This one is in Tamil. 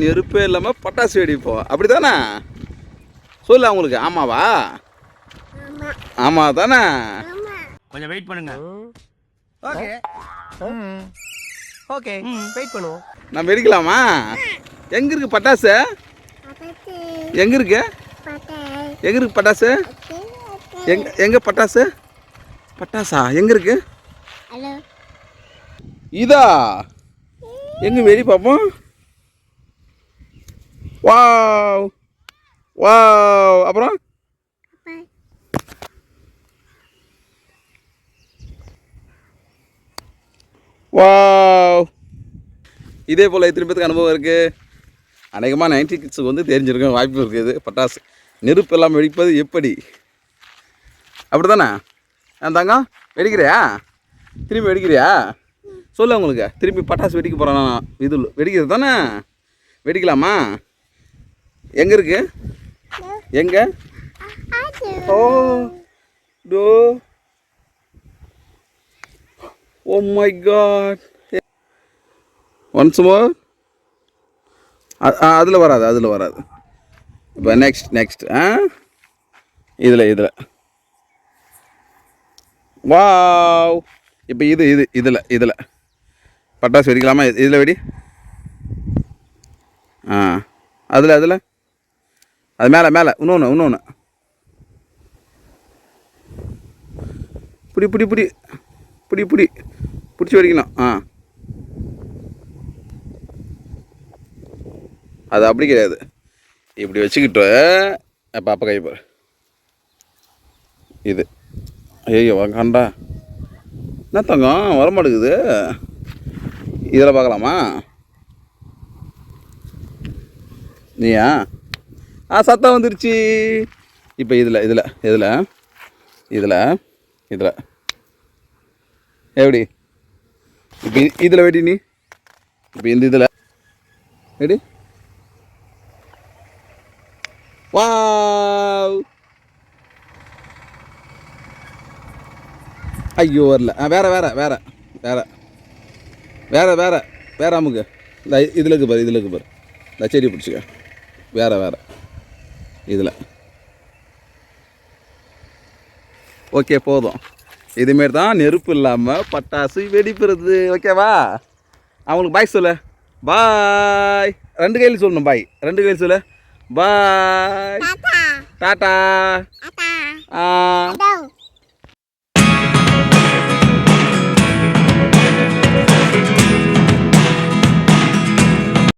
நெருப்பே இல்லாமல் பட்டாசு வெடிப்போம் அப்படி தானே சொல்லு அவங்களுக்கு. ஆமாவா? ஆமாம் தானே? கொஞ்சம் வெயிட் பண்ணுங்க. ஓகே. ஓகே. வெயிட் பண்ணுவோம். நம்ம வெடிக்கலாமா? எங்கே இருக்கு பட்டாசு எங்கே இருக்கு? எங்கே இருக்கு பட்டாசு எங்க எங்கே பட்டாசு பட்டாசா எங்கே இருக்கு? ஹலோ இதா? எங்க வெடி பார்ப்போம் வாவ் வாவ் அப்புறம்? வாவ் இதே போல் எத்தனை பேத்துக்கு அனுபவம் இருக்குது அநேகமாக நைன்டி கிட்ஸுக்கு வந்து தெரிஞ்சிருக்க வாய்ப்பு இருக்குது பட்டாசு. நெருப்பு எல்லாம் வெடிப்பது எப்படி? அப்படி தானே தங்கம் வெடிக்கிறியா? திரும்பி வெடிக்கிறியா? சொல்லு உங்களுக்கு திரும்பி பட்டாசு வெடிக்க போகிறேன் நான். இது வெடிக்கிறது தானே? வெடிக்கலாமா? எங்கே இருக்கு? எங்கே? ஓ டோ. Oh my God. Once more. அதில் வராது அதில் வராது. இப்போ நெக்ஸ்ட் நெக்ஸ்ட் ஆ? இதில் இதில். வாவ். இப்போ இது இது இதில் இதில். பட்டாசு வெடிக்கலாமா? இதில் வெடி. ஆ அதில் அதில். அது மேலே மேலே. இன்னொன்று இன்னொன்று பிடி பிடி பிடி. பிடி பிடி. பிடிச்சி வெடிக்கணும் ஆ. அது அப்படி கிடையாது. இப்படி வச்சுக்கிட்டு பாப்பா கை பாரு. இது. ஐயோ கண்டா. என்ன தங்கம்? வரமாட்டேங்குது. இதில் பார்க்கலாமா? நீயா? ஆ சத்தம் வந்துருச்சு. இப்போ இதில் இதில் இதில் இதில் இதில். எப்படி இப்போ இதில் வெடி நீ. இப்போ இந்த இதில். எடி வாவ்! ஐயோ வரல. ஆ வேற வேற வேற வேற. வேற வேற வேற அமுக்கு. இந்த இதில் இருக்கு பாரு இதில் இருக்கு பாரு. இந்த செடி பிடிச்சிக்க. வேற வேற. இதில். ஓகே போதும். இதுமாரி தான் நெருப்பு இல்லாமல் பட்டாசு வெடிப்புறது ஓகேவா அவங்களுக்கு பாய் சொல்லு. பாய் ரெண்டு கையில் சொல்லணும் பாய் ரெண்டு கையில் சொல்லு. பாய் டாட்டா. ஆ.